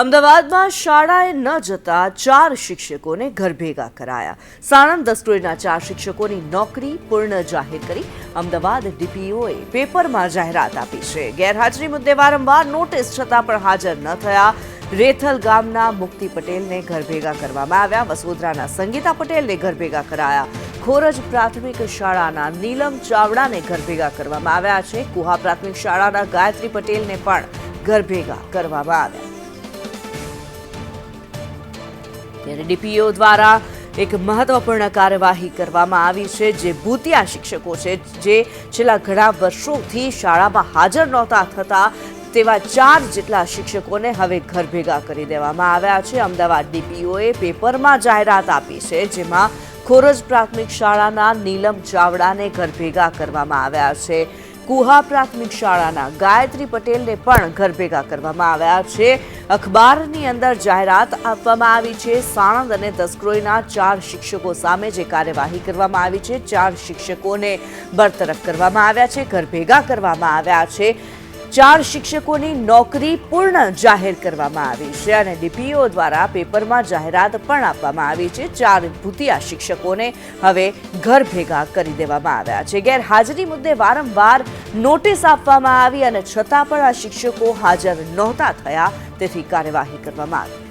અમદાવાદમાં શાળાએ ન જતા ચાર શિક્ષકોને ઘર ભેગા કરાયા. સાણંદ દસ્તોઈના ચાર શિક્ષકોની નોકરી પૂર્ણ જાહેર કરી. અમદાવાદ ડીપીઓએ પેપરમાં જાહેરાત આપી છે. ગેરહાજરી મુદ્દે વારંવાર નોટિસ છતાં પણ હાજર ન થયા. રેથલ ગામના મુક્તિ પટેલને ઘર ભેગા કરવામાં આવ્યા. વસોદરાના સંગીતા પટેલને ઘર ભેગા કરાયા. ખોરજ પ્રાથમિક શાળાના નીલમ ચાવડાને ઘર ભેગા કરવામાં આવ્યા છે. કુહા પ્રાથમિક શાળાના ગાયત્રી પટેલને પણ ઘર ભેગા કરવામાં આવ્યા. ત્યારે ડીપીઓ દ્વારા એક મહત્વપૂર્ણ કાર્યવાહી કરવામાં આવી છે, જે ભૂતિયા શિક્ષકો છે, જે છેલ્લા ઘણા વર્ષોથી શાળામાં હાજર નહોતા થતા તેવા ચાર જેટલા શિક્ષકોને હવે ઘર ભેગા કરી દેવામાં આવ્યા છે. અમદાવાદ ડીપીઓએ પેપરમાં જાહેરાત આપી છે, જેમાં ખોરજ પ્રાથમિક શાળાના નીલમ ચાવડાને ઘર ભેગા કરવામાં આવ્યા છે. કુહા પ્રાથમિક શાળાના ગાયત્રી પટેલને પણ ઘર ભેગા કરવામાં આવ્યા છે. અખબારની અંદર જાહેરાત આપવામાં આવી છે. સાણંદ અને દસક્રોઈના ચાર શિક્ષકો સામે જે કાર્યવાહી કરવામાં આવી છે, ચાર શિક્ષકોને બરતરફ કરવામાં આવ્યા છે, ઘર ભેગા કરવામાં આવ્યા છે. ચાર શિક્ષકોની નોકરી પૂર્ણ જાહેર કરવામાં આવી છે અને ડીપીઓ દ્વારા પેપરમાં જાહેરાત પણ આપવામાં આવી છે. ચાર ભૂતિયા શિક્ષકોને હવે ઘર ભેગા કરી દેવામાં આવ્યા છે. ગેરહાજરી મુદ્દે વારંવાર નોટિસ આપવામાં આવી અને છતાં પણ આ શિક્ષકો હાજર નહોતા થયા. તેથી કાર્યવાહી કરવામાં આવી.